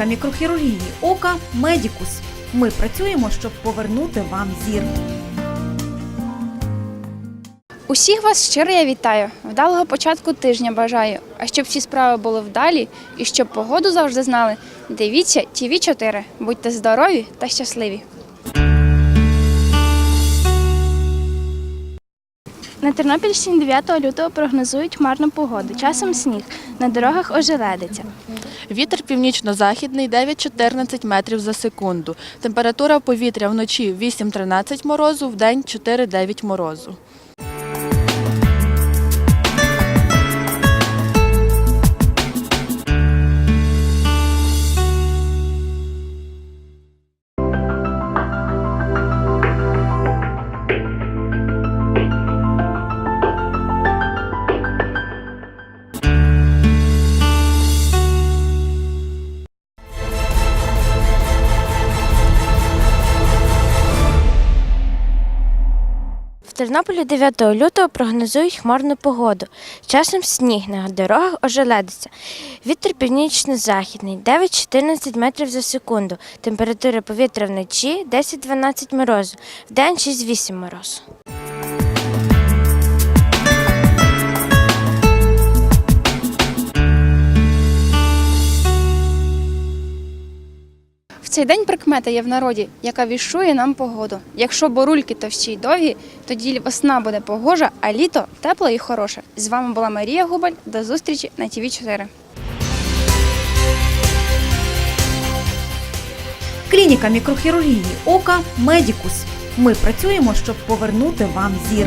Клініка мікрохірургії ока Медікус. Ми працюємо, щоб повернути вам зір. Усіх вас щиро я вітаю. Вдалого початку тижня бажаю. А щоб всі справи були вдалі і щоб погоду завжди знали, дивіться ТВ 4 Будьте здорові та щасливі. На Тернопільщині 9 лютого прогнозують хмарну погоду. Часом сніг. На дорогах ожеледиться. Вітер північно-західний 9-14 метрів за секунду. Температура повітря вночі 8-13 морозу, в день 4-9 морозу. Тернополі 9 лютого прогнозують хмарну погоду. Часом сніг на дорогах ожеледиться. Вітер північно-західний 9-14 метрів за секунду. Температура повітря вночі 10-12 морозу, вдень 6-8 морозу. Цей день прикмета є в народі, яка вішує нам погоду. Якщо борульки товщі й довгі, тоді весна буде погожа, а літо тепле і хороше. З вами була Марія Губаль. До зустрічі на ТВ 4 Клініка мікрохірургії ока Медікус. Ми працюємо, щоб повернути вам зір.